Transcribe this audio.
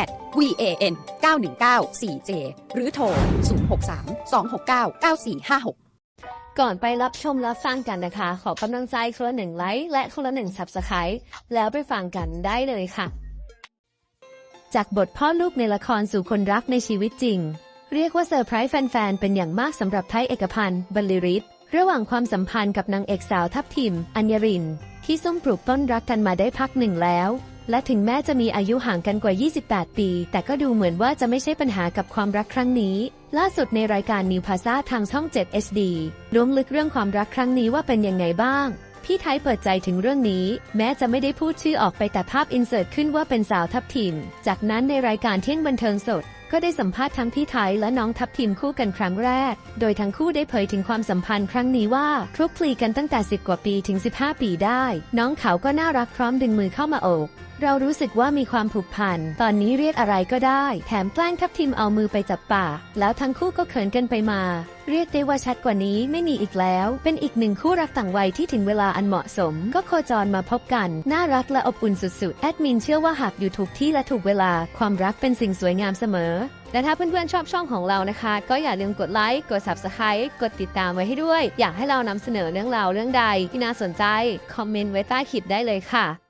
van 919 4j หรือโทร 063 269 9456ก่อนไปรับชมรับฟังกันนะคะ ขอกำลังใจคนละหนึ่งไลค์และคนละหนึ่ง Subscribe แล้วไปฟังกันได้เลยค่ะ จากบทพ่อลูกในละครสู่คนรักในชีวิตจริง เรียกว่าเซอร์ไพรส์แฟนๆ เป็นอย่างมากสำหรับไทยเอกพันธ์บรรลือฤทธิ์ระหว่างความสัมพันธ์กับนางเอกสาวทัพทิม อัญญริน ที่ส้มปลูกต้นรักกันมาได้พักหนึ่งแล้ว และถึงแม้จะมีอายุห่างกันกว่า 28 ปี แต่ก็ดูเหมือนว่าจะไม่ใช่ปัญหากับความรักครั้งนี้ ล่าสุดในรายการ New Plaza ทางช่อง 7 HD ล้วงลึกเรื่องความรักครั้งนี้ว่าเป็นยังไงบ้าง พี่ไทยเปิดใจถึงเรื่องนี้ แม้จะไม่ได้พูดชื่อออกไปแต่ภาพอินเสิร์ตขึ้นว่าเป็นสาวทัพทิม จากนั้นในรายการเที่ยงบันเทิงสดก็ได้สัมภาษณ์ทั้งพี่ไทยและน้องทัพทิมคู่กันครั้งแรก โดยทั้งคู่ได้เผยถึงความสัมพันธ์ครั้งนี้ว่าคลุกคลีกันตั้งแต่ 10 กว่าปีถึง 15 ปีได้ น้องเขาก็น่ารักพร้อมดึงมือเข้ามาโอบ เรารู้สึกว่ามีความผูกพัน ตอนนี้เรียกอะไรก็ได้ แถมแกล้งทับทิมเอามือไปจับปาก แล้วทั้งคู่ก็เขินกันไปมา เรียกได้ว่าชัดกว่านี้ไม่มีอีกแล้ว เป็นอีกหนึ่งคู่รักต่างวัยที่ถึงเวลาอันเหมาะสม ก็โคจรมาพบกัน น่ารักและอบอุ่นสุดๆ แอดมินเชื่อว่าหากอยู่ถูกที่และถูกเวลา ความรักเป็นสิ่งสวยงามเสมอ และถ้าเพื่อนๆชอบช่องของเรานะคะ ก็อย่าลืมกดไลค์ กด Subscribe กดติดตามไว้ให้ด้วย อยากให้เรานำเสนอเรื่องราวเรื่องใด ที่น่าสนใจ คอมเมนต์ไว้ใต้คลิปได้เลยค่ะ